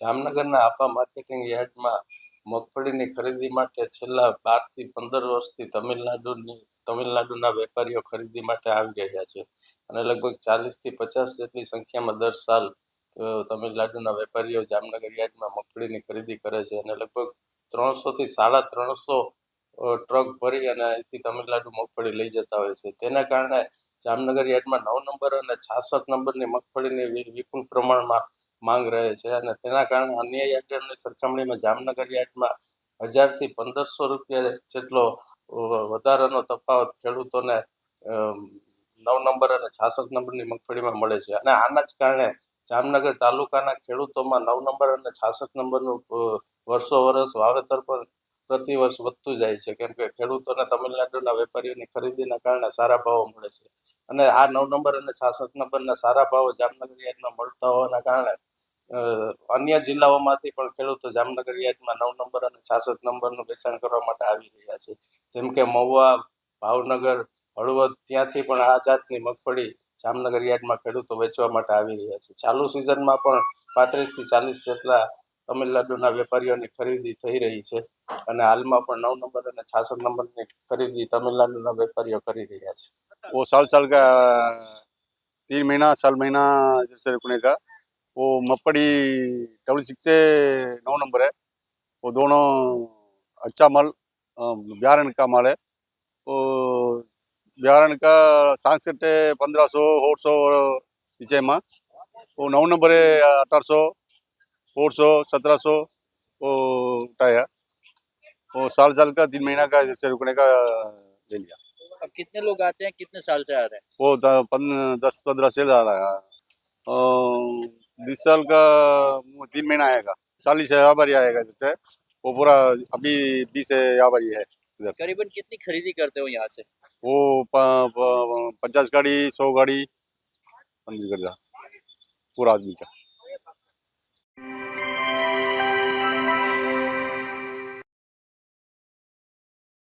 જામનગરના આપા માર્કેટિંગ યાર્ડમાં મગફળીની ખરીદી માટે છેલ્લા બારથી પંદર વર્ષથી તમિલનાડુની, તમિલનાડુના વેપારીઓ ખરીદી માટે આવી રહ્યા છે. અને લગભગ ચાલીસથી પચાસ જેટલી સંખ્યામાં દર સાલ તમિલનાડુના વેપારીઓ જામનગર યાર્ડમાં મગફળીની ખરીદી કરે છે. અને લગભગ ત્રણસોથી સાડા ત્રણસો ટ્રક ભરી અને અહીંથી તમિલનાડુ મગફળી લઈ જતા હોય છે. તેના કારણે જામનગર યાર્ડમાં નવ નંબર અને છાસઠ નંબરની મગફળીની વિપુલ પ્રમાણમાં માંગ રહે છે અને તેના કારણે અન્ય યાર્ડની સરખામણીમાં જામનગર યાર્ડમાં હજારથી પંદરસો રૂપિયા જેટલો વધારાનો તફાવત ખેડૂતોને નવ નંબર અને છાસઠ નંબરની મગફળીમાં મળે છે. અને આના જ કારણે જામનગર તાલુકાના ખેડૂતોમાં નવ નંબર અને છાસઠ નંબરનું વર્ષો વર્ષ વાવેતર પણ પ્રતિ વર્ષ વધતું જાય છે. કેમ કે ખેડૂતોને તમિલનાડુના વેપારીઓની ખરીદીના કારણે સારા ભાવો મળે છે. અને આ નવ નંબર અને છાસઠ નંબરના સારા ભાવો જામનગર યાર્ડમાં મળતા હોવાના કારણે અન્ય જિલ્લાઓમાંથી પણ ખેડૂતો જામનગર યાર્ડમાં નવ નંબર અને છાસઠ નંબરનું વેચાણ કરવા માટે આવી રહ્યા છે જેમ કે મહુવા ભાવનગર હળવદ ત્યાંથી પણ આ જાતની મગફળી જામનગર યાર્ડમાં ખેડૂતો વેચવા માટે આવી રહ્યા છે ચાલુ સિઝનમાં પણ પાંત્રીસથી ચાલીસ જેટલા તમિલનાડુના વેપારીઓની ખરીદી થઈ રહી છે અને હાલમાં પણ નવ નંબર અને છાસઠ નંબરની ખરીદી તમિલનાડુના વેપારીઓ કરી રહ્યા છે वो साल साल का तीन महीना साल महीना जैसे रुकने का वो मपड़ी डबल सिक्स नौ नंबर है वो दोनों अच्छा माल ब्यारण का माल है वो ब्यारण का सांसठ पंद्रह सौ सोल सौ नीचे में वो नौ नंबर है अठारह सौ सोल सौ सत्रह सौ वो उठाया वो साल साल का तीन महीना का जैसे रुकने का ले लिया अब कितने लोग आते हैं? कितने साल से आ रहे हैं? वो दस पंद्रह से आ रहा है और इस साल का वो तीन महीना आएगा चालीस व्यापारी आएगा जैसे वो पूरा अभी बीस व्यापारी है करीबन कितनी खरीदी करते हो यहाँ से वो प- प- पचास गाड़ी सौ गाड़ी पंद्रह गाड़ी पूरा आदमी का